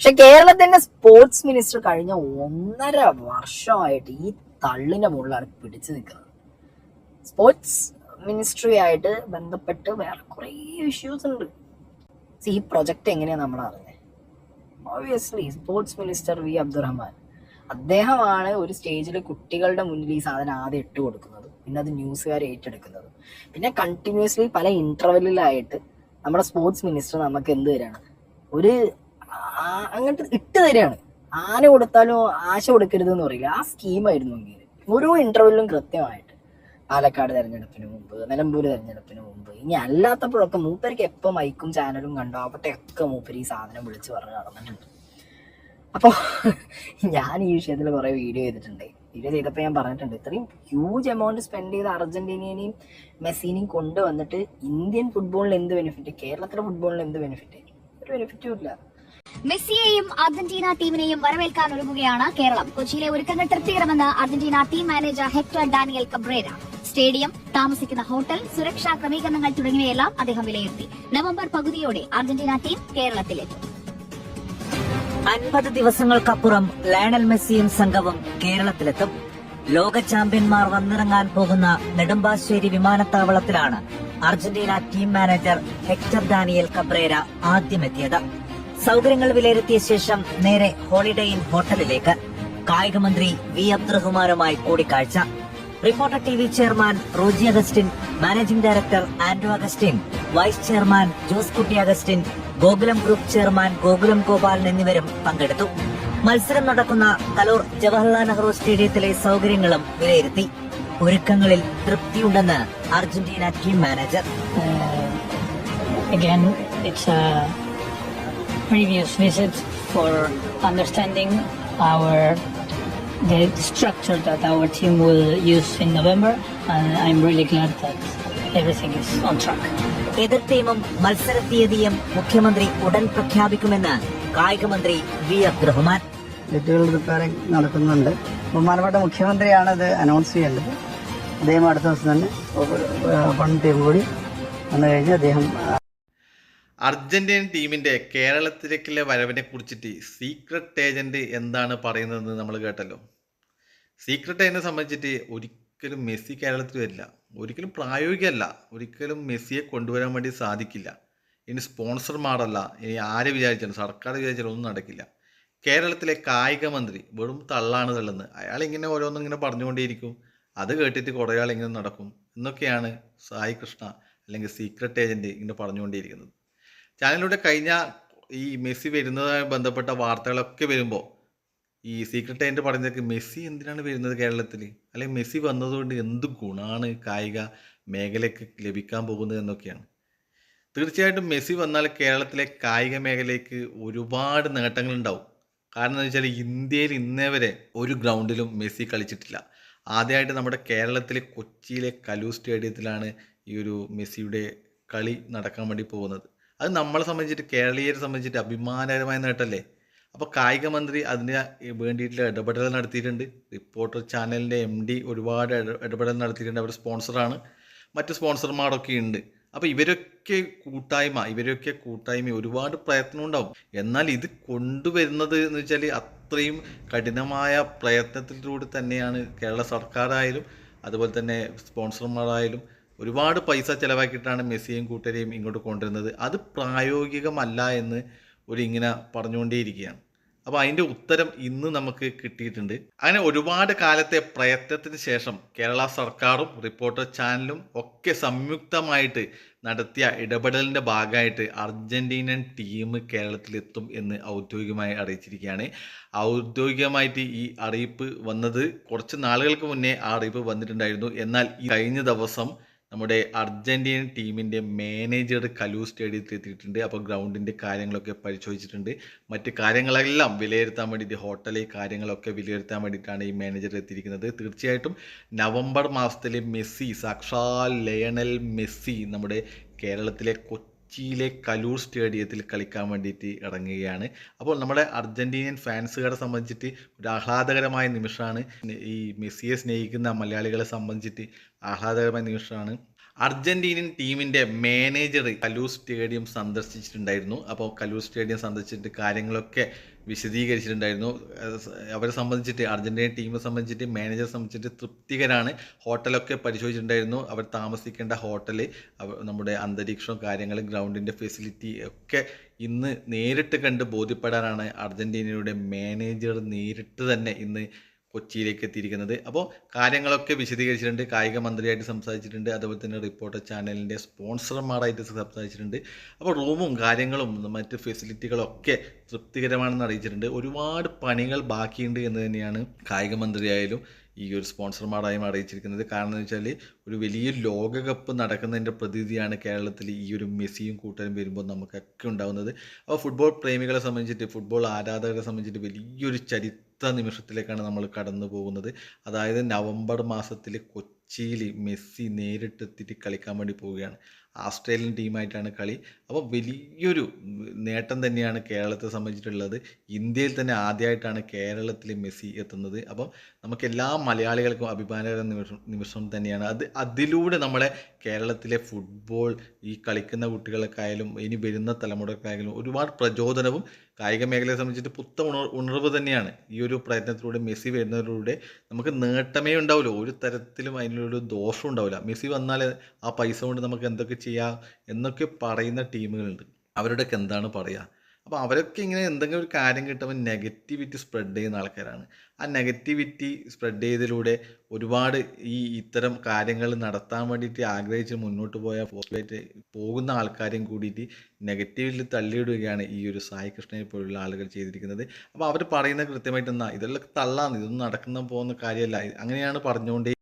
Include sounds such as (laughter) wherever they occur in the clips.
പക്ഷെ കേരളത്തിന്റെ sports minister കഴിഞ്ഞ ഒന്നര വർഷമായിട്ട് ഈ തള്ളിന്റെ മുകളിലാണ് പിടിച്ചു നിൽക്കുന്നത്. സ്പോർട്സ് മിനിസ്ട്രി ആയിട്ട് ബന്ധപ്പെട്ട് വേറെ കുറേ ഇഷ്യൂസ് ഉണ്ട്. ഈ പ്രൊജക്ട് എങ്ങനെയാ നമ്മൾ അറിഞ്ഞത് obviously sports minister V Abdurahiman. അദ്ദേഹമാണ് ഒരു സ്റ്റേജിൽ കുട്ടികളുടെ മുന്നിൽ ഈ സാധനം ആദ്യം ഇട്ട് കൊടുക്കുന്നത്. പിന്നെ അത് ന്യൂസുകാർ ഏറ്റെടുക്കുന്നത്. പിന്നെ കണ്ടിന്യൂസ്ലി പല ഇന്റർവെല്ലിലായിട്ട് നമ്മുടെ സ്പോർട്സ് മിനിസ്റ്റർ നമുക്ക് എന്ത് തരാണ്? ഒരു അങ്ങോട്ട് ഇട്ട് തരികയാണ് ആന കൊടുത്താലും ആശ കൊടുക്കരുത് എന്ന് പറയില്ല. ആ സ്കീമായിരുന്നു എങ്കിൽ. ഓരോ ഇന്റർവ്യൂലും കൃത്യമായിട്ട്. പാലക്കാട് തെരഞ്ഞെടുപ്പിന് മുമ്പ് നിലമ്പൂർ തെരഞ്ഞെടുപ്പിന് മുമ്പ് ഇനി അല്ലാത്തപ്പോഴൊക്കെ മൂപ്പർക്ക് എപ്പോൾ മൈക്കും ചാനലും കണ്ടോ? അവിടെയൊക്കെ മൂപ്പര് ഈ സാധനം വിളിച്ച് പറഞ്ഞ് നടന്നിട്ടുണ്ട്. അപ്പോൾ (laughs) ഞാൻ ഈ വിഷയത്തിൽ കുറേ വീഡിയോ ചെയ്തിട്ടുണ്ട്. വീഡിയോ ചെയ്തപ്പോൾ ഞാൻ പറഞ്ഞിട്ടുണ്ട് ഇത്രയും ഹ്യൂജ് എമൗണ്ട് സ്പെൻഡ് ചെയ്ത് അർജന്റീനയെയും മെസ്സീനെയും കൊണ്ടുവന്നിട്ട് ഇന്ത്യൻ ഫുട്ബോളിൽ എന്ത് ബെനിഫിറ്റ് കേരളത്തിലെ ഫുട്ബോളിൽ എന്ത് ബെനിഫിറ്റ് ഒരു ബെനിഫിറ്റും ഇല്ല. മെസ്സിയെയും അർജന്റീന ടീമിനെയും വരവേൽക്കാൻ ഒരുങ്ങുകയാണ് കേരളം. കൊച്ചിയിലെ ഒരുക്കങ്ങൾ തൃപ്തികരമെന്ന് Argentina team manager Hector Daniel Cabrera. Stadium താമസിക്കുന്ന ഹോട്ടൽ സുരക്ഷാ ക്രമീകരണങ്ങൾ തുടങ്ങിയവയെല്ലാം അദ്ദേഹം വിലയിരുത്തി. നവംബർ പകുതിയോടെ അർജന്റീന ടീം കേരളത്തിലെത്തും. അൻപത് ദിവസങ്ങൾക്കപ്പുറം ലയണൽ മെസ്സിയും സംഘവും കേരളത്തിലെത്തും. ലോക ചാമ്പ്യന്മാർ വന്നിറങ്ങാൻ പോകുന്ന Nedumbassery വിമാനത്താവളത്തിലാണ് Argentina team manager Hector Daniel Cabrera ആദ്യമെത്തിയത്. സൗകര്യങ്ങൾ വിലയിരുത്തിയ ശേഷം നേരെ ഹോളിഡേ ഇൻ ഹോട്ടലിലേക്ക് കായികമന്ത്രി വി അബ്ദുറഹ്മാനുമായി കൂടിക്കാഴ്ച. Reporter T V chairman Roji Augustine managing director Andro Augustine vice chairman Jose Kutty Augustine Gokulam group chairman Gokulam Gopalan എന്നിവരും പങ്കെടുത്തു. മത്സരം നടക്കുന്ന കലൂർ ജവഹർലാൽ നെഹ്റു സ്റ്റേഡിയത്തിലെ സൗകര്യങ്ങളും വിലയിരുത്തി. ഒരുക്കങ്ങളിൽ തൃപ്തിയുണ്ടെന്ന് Argentina team manager. A previous visit for understanding our the structure that our team will use in November, and I'm really glad that everything is on track. എതിർ ടീമും മത്സര തീയതിയും മുഖ്യമന്ത്രി ഉടൻ പ്രഖ്യാപിക്കുമെന്ന് കായികമന്ത്രി വി അബ്ദുറഹ്മാൻ ലിറ്റുകൾ റിപ്പയറിംഗ് നടക്കുന്നുണ്ട്. ബഹുമാനപ്പെട്ട മുഖ്യമന്ത്രിയാണ് ഇത് അനൗൺസ് ചെയ്യേണ്ടത്. അദ്ദേഹം അടുത്ത ദിവസം തന്നെ വൺ ടീം കൂടി വന്നു കഴിഞ്ഞ് അദ്ദേഹം അർജന്റീൻ ടീമിന്റെ കേരളത്തിലേക്കുള്ള വരവിനെ കുറിച്ചിട്ട് സീക്രട്ട് ഏജന്റ് എന്താണ് പറയുന്നതെന്ന് നമ്മൾ കേട്ടല്ലോ. സീക്രട്ട് ഏജന്റിനെ സംബന്ധിച്ചിട്ട് ഒരിക്കലും മെസ്സി കേരളത്തിൽ വരില്ല. ഒരിക്കലും പ്രായോഗികമല്ല. ഒരിക്കലും മെസ്സിയെ കൊണ്ടുവരാൻ വേണ്ടി സാധിക്കില്ല. ഇനി സ്പോൺസർമാരല്ല ഇനി ആരെ വിചാരിച്ചാലും സർക്കാർ വിചാരിച്ചാലും ഒന്നും നടക്കില്ല. കേരളത്തിലെ കായിക മന്ത്രി വെറും തള്ളാണ് തള്ളുന്നത് അയാൾ ഇങ്ങനെ ഓരോന്നും ഇങ്ങനെ പറഞ്ഞുകൊണ്ടേയിരിക്കും. അത് കേട്ടിട്ട് കുറേ ആൾ ഇങ്ങനെ നടക്കും. എന്നൊക്കെയാണ് സായി കൃഷ്ണ അല്ലെങ്കിൽ സീക്രട്ട് ഏജന്റ് ഇങ്ങനെ പറഞ്ഞുകൊണ്ടേയിരിക്കുന്നത്. ചാനലിലൂടെ കഴിഞ്ഞ ഈ മെസ്സി വരുന്നതുമായി ബന്ധപ്പെട്ട വാർത്തകളൊക്കെ വരുമ്പോൾ ഈ സീക്രട്ട് ഏജന്റ് പറയുന്നത് മെസ്സി എന്തിനാണ് വരുന്നത് കേരളത്തിൽ അല്ലെങ്കിൽ മെസ്സി വന്നതുകൊണ്ട് എന്ത് ഗുണമാണ് കായിക മേഖലയ്ക്ക് ലഭിക്കാൻ പോകുന്നത് എന്നൊക്കെയാണ്. തീർച്ചയായിട്ടും മെസ്സി വന്നാൽ കേരളത്തിലെ കായിക മേഖലയ്ക്ക് ഒരുപാട് നേട്ടങ്ങളുണ്ടാവും. കാരണം എന്താ വെച്ചാൽ ഇന്ത്യയിൽ ഇന്നേ വരെ ഒരു ഗ്രൗണ്ടിലും മെസ്സി കളിച്ചിട്ടില്ല. ആദ്യമായിട്ട് നമ്മുടെ കേരളത്തിലെ കൊച്ചിയിലെ കലൂർ സ്റ്റേഡിയത്തിലാണ് ഈ ഒരു മെസ്സിയുടെ കളി നടക്കാൻ വേണ്ടി പോകുന്നത്. അത് നമ്മളെ സംബന്ധിച്ചിട്ട് കേരളീയരെ സംബന്ധിച്ചിട്ട് അഭിമാനകരമായ നേട്ടമല്ലേ അപ്പോൾ കായിക മന്ത്രി അതിന് വേണ്ടിയിട്ടുള്ള ഇടപെടൽ നടത്തിയിട്ടുണ്ട്. റിപ്പോർട്ടർ ചാനലിന്റെ എം ഡി ഒരുപാട് ഇട- ഇടപെടൽ നടത്തിയിട്ടുണ്ട്. അവരുടെ സ്പോൺസറാണ്. മറ്റ് സ്പോൺസർമാരൊക്കെ ഉണ്ട്. അപ്പോൾ ഇവരൊക്കെ കൂട്ടായ്മ ഇവരൊക്കെ കൂട്ടായ്മ ഒരുപാട് പ്രയത്നം ഉണ്ടാവും. എന്നാൽ ഇത് കൊണ്ടുവരുന്നത് എന്ന് വെച്ചാൽ അത്രയും കഠിനമായ പ്രയത്നത്തിലൂടെ തന്നെയാണ് കേരള സർക്കാരായാലും അതുപോലെ തന്നെ സ്പോൺസർമാരായാലും ഒരുപാട് പൈസ ചിലവാക്കിയിട്ടാണ് മെസ്സിയും കൂട്ടരെയും ഇങ്ങോട്ട് കൊണ്ടുവരുന്നത്. അത് പ്രായോഗികമല്ല എന്ന് ഒരു ഇങ്ങനെ പറഞ്ഞുകൊണ്ടേയിരിക്കുകയാണ്. അപ്പോൾ അതിന്റെ ഉത്തരം ഇന്ന് നമുക്ക് കിട്ടിയിട്ടുണ്ട്. അങ്ങനെ ഒരുപാട് കാലത്തെ പ്രയത്നത്തിന് ശേഷം കേരള സർക്കാരും റിപ്പോർട്ടർ ചാനലും ഒക്കെ സംയുക്തമായിട്ട് നടത്തിയ ഇടപെടലിന്റെ ഭാഗമായിട്ട് അർജന്റീനൻ ടീം കേരളത്തിലെത്തും എന്ന് ഔദ്യോഗികമായി അറിയിച്ചിരിക്കുകയാണ്. ഔദ്യോഗികമായിട്ട് ഈ അറിയിപ്പ് വന്നത് കുറച്ച് നാളുകൾക്ക് മുന്നേ ആ അറിയിപ്പ് വന്നിട്ടുണ്ടായിരുന്നു. എന്നാൽ ഈ കഴിഞ്ഞ ദിവസം നമ്മുടെ അർജന്റീനൻ ടീമിന്റെ മാനേജർ കലു സ്റ്റേഡിയത്തിൽ എത്തിയിട്ടുണ്ട്. അപ്പോൾ ഗ്രൗണ്ടിന്റെ കാര്യങ്ങളൊക്കെ പരിശോധിച്ചിട്ടുണ്ട്. മറ്റ് കാര്യങ്ങളെല്ലാം വിലയിരുത്താൻ വേണ്ടിയിട്ട് ഹോട്ടലിൽ കാര്യങ്ങളൊക്കെ വിലയിരുത്താൻ വേണ്ടിയിട്ടാണ് ഈ മാനേജർ എത്തിയിരിക്കുന്നത്. തീർച്ചയായിട്ടും നവംബർ മാസത്തിൽ മെസ്സി സാക്ഷാൽ ലയണൽ മെസ്സി നമ്മുടെ കേരളത്തിലെ കൊച്ചിയിലെ കലൂർ സ്റ്റേഡിയത്തിൽ കളിക്കാൻ വേണ്ടിയിട്ട് ഇറങ്ങുകയാണ്. അപ്പോൾ നമ്മുടെ അർജന്റീനിയൻ ഫാൻസുകാരെ സംബന്ധിച്ചിട്ട് ഒരു ആഹ്ലാദകരമായ നിമിഷമാണ് ഈ മെസ്സിയെ സ്നേഹിക്കുന്ന മലയാളികളെ സംബന്ധിച്ചിട്ട് ആഹ്ലാദകരമായ നിമിഷമാണ്. അർജന്റീനിയൻ ടീമിന്റെ മാനേജർ കലൂർ സ്റ്റേഡിയം സന്ദർശിച്ചിട്ടുണ്ടായിരുന്നു. അപ്പോൾ കലൂർ സ്റ്റേഡിയം സന്ദർശിച്ചിട്ട് കാര്യങ്ങളൊക്കെ വിശദീകരിച്ചിട്ടുണ്ടായിരുന്നു. അവരെ സംബന്ധിച്ചിട്ട് അർജന്റീന ടീമിനെ സംബന്ധിച്ചിട്ട് മാനേജറെ സംബന്ധിച്ചിട്ട് തൃപ്തികരാണ്. ഹോട്ടലൊക്കെ പരിശോധിച്ചിട്ടുണ്ടായിരുന്നു. അവർ താമസിക്കേണ്ട ഹോട്ടൽ നമ്മുടെ അന്തരീക്ഷവും കാര്യങ്ങളും ഗ്രൗണ്ടിന്റെ ഫെസിലിറ്റി ഒക്കെ ഇന്ന് നേരിട്ട് കണ്ട് ബോധ്യപ്പെടാനാണ് അർജന്റീനയുടെ മാനേജർ നേരിട്ട് തന്നെ ഇന്ന് കൊച്ചിയിലേക്ക് എത്തിയിരിക്കുന്നത്. അപ്പോൾ കാര്യങ്ങളൊക്കെ വിശദീകരിച്ചിട്ടുണ്ട്. കായിക മന്ത്രിയായിട്ട് സംസാരിച്ചിട്ടുണ്ട്. അതുപോലെ തന്നെ റിപ്പോർട്ടർ ചാനലിന്റെ സ്പോൺസർമാരായിട്ട് സംസാരിച്ചിട്ടുണ്ട്. അപ്പോൾ റൂമും കാര്യങ്ങളും മറ്റ് ഫെസിലിറ്റികളൊക്കെ തൃപ്തികരമാണെന്ന് അറിയിച്ചിട്ടുണ്ട്. ഒരുപാട് പണികൾ ബാക്കിയുണ്ട് എന്ന് തന്നെയാണ് കായിക മന്ത്രിയായാലും ഈ ഒരു സ്പോൺസർമാരായും അറിയിച്ചിരിക്കുന്നത്. കാരണം എന്ന് വെച്ചാൽ ഒരു വലിയ ലോകകപ്പ് നടക്കുന്നതിന്റെ പ്രതീതിയാണ് കേരളത്തിൽ ഈ ഒരു മെസ്സിയും കൂട്ടരും വരുമ്പോൾ നമുക്കൊക്കെ ഉണ്ടാകുന്നത് അപ്പോൾ ഫുട്ബോൾ പ്രേമികളെ സംബന്ധിച്ചിട്ട് ഫുട്ബോൾ ആരാധകരെ സംബന്ധിച്ചിട്ട് വലിയൊരു ചരിത്ര നിമിഷത്തിലേക്കാണ് നമ്മൾ കടന്നു പോകുന്നത്. അതായത് നവംബർ മാസത്തിൽ കൊച്ചിയിൽ മെസ്സി നേരിട്ടെത്തിയിട്ട് കളിക്കാൻ വേണ്ടി പോവുകയാണ്. ആസ്ട്രേലിയൻ ടീമായിട്ടാണ് കളി. അപ്പോൾ വലിയൊരു നേട്ടം തന്നെയാണ് കേരളത്തെ സംബന്ധിച്ചിട്ടുള്ളത്. ഇന്ത്യയിൽ തന്നെ ആദ്യമായിട്ടാണ് കേരളത്തിൽ മെസ്സി എത്തുന്നത്. അപ്പം നമുക്ക് എല്ലാ മലയാളികൾക്കും അഭിമാനകര നിമിഷം നിമിഷം തന്നെയാണ്. അത് അതിലൂടെ നമ്മളെ കേരളത്തിലെ ഫുട്ബോൾ ഈ കളിക്കുന്ന കുട്ടികൾക്കായാലും ഇനി വരുന്ന തലമുറക്കായാലും ഒരുപാട് പ്രചോദനവും കായിക മേഖലയെ സംബന്ധിച്ചിട്ട് പുത്ത ഉണർ ഉണർവ് തന്നെയാണ്. ഈ ഒരു പ്രയത്നത്തിലൂടെ മെസ്സി വരുന്നതിലൂടെ നമുക്ക് നേട്ടമേ ഉണ്ടാവില്ല ഒരു തരത്തിലും അതിനൊരു ദോഷം ഉണ്ടാവില്ല. മെസ്സി വന്നാൽ ആ പൈസ കൊണ്ട് നമുക്ക് എന്തൊക്കെ ചെയ്യാം എന്നൊക്കെ പറയുന്ന ടീമുകളുണ്ട്. അവരുടെയൊക്കെ എന്താണ് പറയുക അപ്പോൾ അവരൊക്കെ ഇങ്ങനെ എന്തെങ്കിലും ഒരു കാര്യം കിട്ടുമ്പോൾ നെഗറ്റിവിറ്റി സ്പ്രെഡ് ചെയ്യുന്ന ആൾക്കാരാണ്. ആ നെഗറ്റിവിറ്റി സ്പ്രെഡ് ചെയ്തതിലൂടെ ഒരുപാട് ഈ ഇത്തരം കാര്യങ്ങൾ നടത്താൻ വേണ്ടിയിട്ട് ആഗ്രഹിച്ച് മുന്നോട്ട് പോയ പോസ്റ്റായിട്ട് പോകുന്ന ആൾക്കാരെയും കൂടിയിട്ട് നെഗറ്റീവിൽ തള്ളിയിടുകയാണ് ഈ ഒരു സായി കൃഷ്ണനെ പോലുള്ള ആളുകൾ ചെയ്തിരിക്കുന്നത്. അപ്പോൾ അവർ പറയുന്നത് കൃത്യമായിട്ട് എന്നാൽ ഇതെല്ലാം തള്ളാന്ന് ഇതൊന്നും നടക്കുന്ന പോകുന്ന കാര്യമല്ല. അങ്ങനെയാണ് പറഞ്ഞുകൊണ്ടേ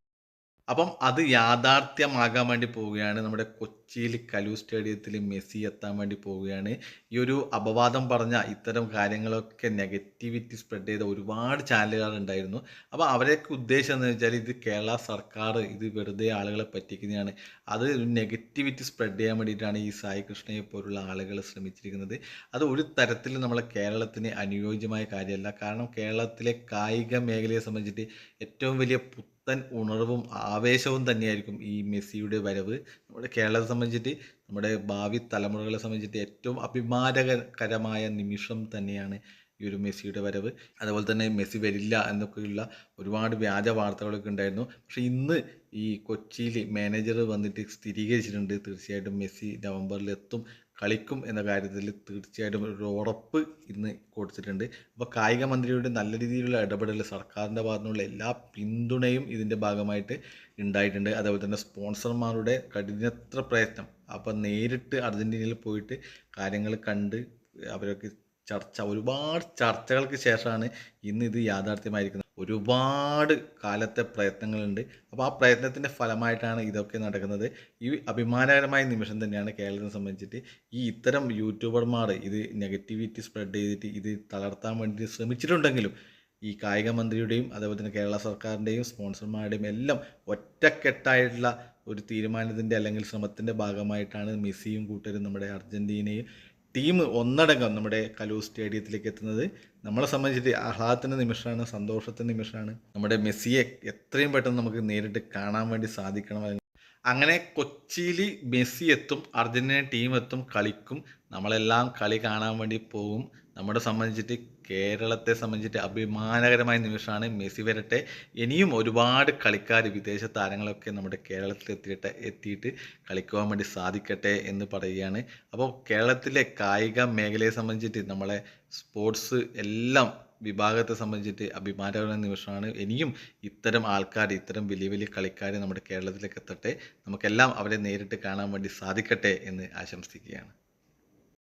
അപ്പം അത് യാഥാർത്ഥ്യമാകാൻ വേണ്ടി പോവുകയാണ്. നമ്മുടെ കൊച്ചിയിൽ കലു സ്റ്റേഡിയത്തിൽ മെസ്സി എത്താൻ വേണ്ടി പോവുകയാണ്. ഈ ഒരു അപവാദം പറഞ്ഞ ഇത്തരം കാര്യങ്ങളൊക്കെ നെഗറ്റിവിറ്റി സ്പ്രെഡ് ചെയ്ത ഒരുപാട് ചാനലുകൾ ഉണ്ടായിരുന്നു. അപ്പോൾ അവരൊക്കെ ഉദ്ദേശം എന്ന് വെച്ചാൽ ഇത് കേരള സർക്കാർ ഇത് വെറുതെ ആളുകളെ പറ്റിക്കുന്നതാണ്. അത് നെഗറ്റിവിറ്റി സ്പ്രെഡ് ചെയ്യാൻ വേണ്ടിയിട്ടാണ് ഈ സായി കൃഷ്ണയെ പോലുള്ള ആളുകൾ ശ്രമിച്ചിരിക്കുന്നത്. അത് ഒരു തരത്തിൽ നമ്മളെ കേരളത്തിന് അനുയോജ്യമായ കാര്യമല്ല. കാരണം കേരളത്തിലെ കായിക മേഖലയെ സംബന്ധിച്ചിട്ട് ഏറ്റവും വലിയ പുത്തൻ ഉണർവും ആവേശവും തന്നെയായിരിക്കും ഈ മെസ്സിയുടെ വരവ്. നമ്മുടെ കേരളത്തെ സംബന്ധിച്ചിട്ട് നമ്മുടെ ഭാവി തലമുറകളെ സംബന്ധിച്ചിട്ട് ഏറ്റവും അഭിമാനകരമായ നിമിഷം തന്നെയാണ് ഈ ഒരു മെസ്സിയുടെ വരവ്. അതുപോലെ തന്നെ മെസ്സി വരില്ല എന്നൊക്കെയുള്ള ഒരുപാട് വ്യാജ വാർത്തകളൊക്കെ ഉണ്ടായിരുന്നു. പക്ഷേ ഇന്ന് ഈ കൊച്ചിയിൽ മാനേജർ വന്നിട്ട് സ്ഥിരീകരിച്ചിട്ടുണ്ട്. തീർച്ചയായിട്ടും മെസ്സി നവംബറിൽ എത്തും കളിക്കും എന്ന കാര്യത്തിൽ തീർച്ചയായിട്ടും ഒരു ഉറപ്പ് ഇന്ന് കൊടുത്തിട്ടുണ്ട്. അപ്പോൾ കായിക മന്ത്രിയുടെ നല്ല രീതിയിലുള്ള ഇടപെടൽ സർക്കാരിന്റെ ഭാഗത്തുനിന്നുള്ള എല്ലാ പിന്തുണയും ഇതിന്റെ ഭാഗമായിട്ട് ഉണ്ടായിട്ടുണ്ട്. അതേപോലെ തന്നെ സ്പോൺസർമാരുടെ കഠിനത്ര പ്രയത്നം. അപ്പം നേരിട്ട് അർജന്റീനയിൽ പോയിട്ട് കാര്യങ്ങൾ കണ്ട് അവരൊക്കെ ചർച്ച ഒരുപാട് ചർച്ചകൾക്ക് ശേഷമാണ് ഇന്ന് ഇത് യാഥാർത്ഥ്യമായിരിക്കുന്നത്. ഒരുപാട് കാലത്തെ പ്രയത്നങ്ങളുണ്ട്. അപ്പോൾ ആ പ്രയത്നത്തിന്റെ ഫലമായിട്ടാണ് ഇതൊക്കെ നടക്കുന്നത്. ഈ അഭിമാനകരമായ നിമിഷം തന്നെയാണ് കേരളത്തെ സംബന്ധിച്ചിട്ട് ഈ ഇത്തരം യൂട്യൂബർമാർ ഇത് നെഗറ്റിവിറ്റി സ്പ്രെഡ് ചെയ്തിട്ട് ഇത് തളർത്താൻ വേണ്ടി ശ്രമിച്ചിട്ടുണ്ടെങ്കിലും ഈ കായിക മന്ത്രിയുടെയും അതേപോലെ തന്നെ കേരള സർക്കാരിന്റെയും സ്പോൺസർമാരുടെയും എല്ലാം ഒറ്റക്കെട്ടായിട്ടുള്ള ഒരു തീരുമാനത്തിന്റെ അല്ലെങ്കിൽ ശ്രമത്തിന്റെ ഭാഗമായിട്ടാണ് മെസ്സിയും കൂട്ടരും നമ്മുടെ അർജന്റീനയും ടീം ഒന്നടങ്കം നമ്മുടെ കലൂർ സ്റ്റേഡിയത്തിലേക്ക് എത്തുന്നത് നമ്മളെ സംബന്ധിച്ചിട്ട് ആഹ്ലാദത്തിന്റെ നിമിഷമാണ് സന്തോഷത്തിന്റെ നിമിഷമാണ്. നമ്മുടെ മെസ്സിയെ എത്രയും പെട്ടെന്ന് നമുക്ക് നേരിട്ട് കാണാൻ വേണ്ടി സാധിക്കണം. അങ്ങനെ കൊച്ചിയിൽ മെസ്സി എത്തും അർജന്റീന ടീം എത്തും കളിക്കും. നമ്മളെല്ലാം കളി കാണാൻ വേണ്ടി പോകും. നമ്മളെ സംബന്ധിച്ചിട്ട് കേരളത്തെ സംബന്ധിച്ചിട്ട് അഭിമാനകരമായ നിമിഷമാണ് മെസ്സി വരട്ടെ. ഇനിയും ഒരുപാട് കളിക്കാർ വിദേശ താരങ്ങളൊക്കെ നമ്മുടെ കേരളത്തിൽ എത്തിയിട്ട് എത്തിയിട്ട് കളിക്കുവാൻ വേണ്ടി സാധിക്കട്ടെ എന്ന് പറയുകയാണ്. അപ്പോൾ കേരളത്തിലെ കായിക മേഖലയെ സംബന്ധിച്ചിട്ട് നമ്മളെ സ്പോർട്സ് എല്ലാം വിഭാഗത്തെ സംബന്ധിച്ചിട്ട് അഭിമാനകരമായ നിമിഷമാണ്. ഇനിയും ഇത്തരം ആൾക്കാർ ഇത്തരം വലിയ വലിയ കളിക്കാർ നമ്മുടെ കേരളത്തിലേക്ക് എത്തട്ടെ. നമുക്കെല്ലാം അവരെ നേരിട്ട് കാണാൻ വേണ്ടി സാധിക്കട്ടെ എന്ന് ആശംസിക്കുകയാണ്.